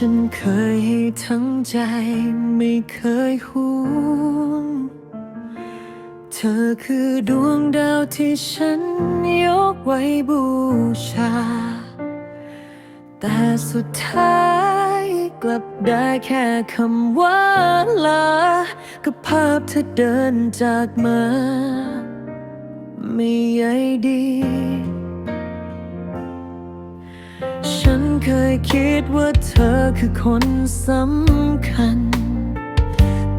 ฉันเคยให้ทั้งใจไม่เคยห่วง เธอคือดวงดาวที่ฉันยกไว้บูชา แต่สุดท้ายกลับได้แค่คำว่าลา กับภาพเธอเดินจากมา ไม่ใยดี เคยคิดว่าเธอคือคนสำคัญ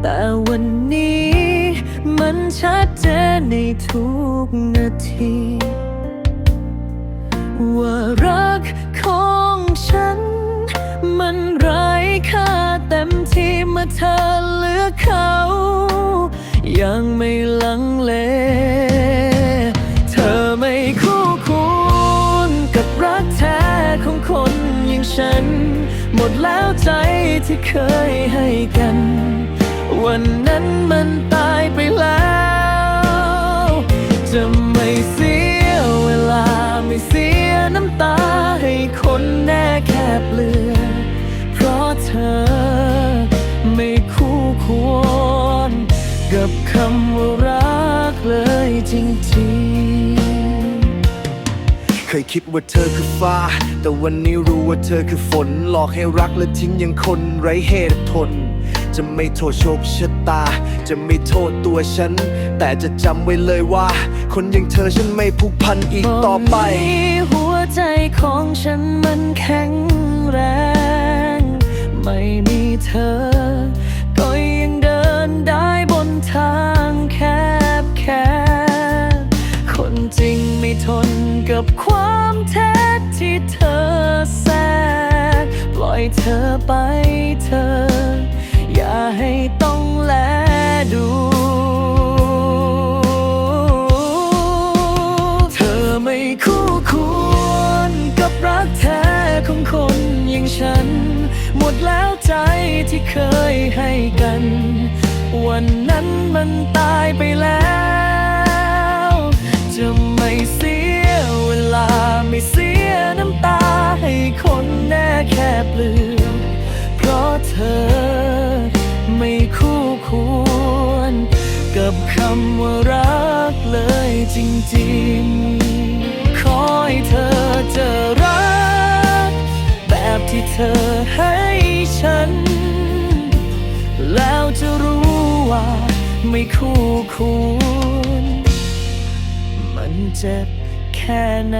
แต่วันนี้มันชัดเจนในทุกนาที ว่ารักของฉัน มันไร้ค่าเต็มที่เมื่อเธอเลือกเขา ยังไม่ลังเล เธอไม่คู่ควรกับรักแท้ของคน อย่างฉัน หมดแล้วใจที่เคยให้กัน วันนั้นมันตายไปแล้ว จะไม่เสียเวลาไม่เสียน้ำตาให้คนแน่แค่เปลือ เพราะเธอไม่คู่ควร กับคำว่ารักเลยจริงๆ เคยคิดว่าเธอคือฟ้า แต่วันนี้รู้ว่าเธอคือฝน หลอกให้รักและทิ้งยังคนไร้เหตุผล จะไม่โทษโชคชะตา จะไม่โทษตัวฉัน แต่จะจำไว้เลยว่า คนอย่างเธอฉันไม่ผูกพันอีกต่อไปมีหัวใจของฉันมันแข็งแรง ไม่มีเธอ อยเธอไปเธอ อย่าให้ต้องแลดู เธอไม่คู่ควรกับรักแท้ของคนอย่างฉัน หมดแล้วใจที่เคยให้กัน วันนั้นมันตายไปแล้ว จริงๆ ขอให้เธอเจอรัก แบบที่เธอให้ฉัน แล้วจะรู้ว่าไม่คู่ควรมันเจ็บแค่ไหน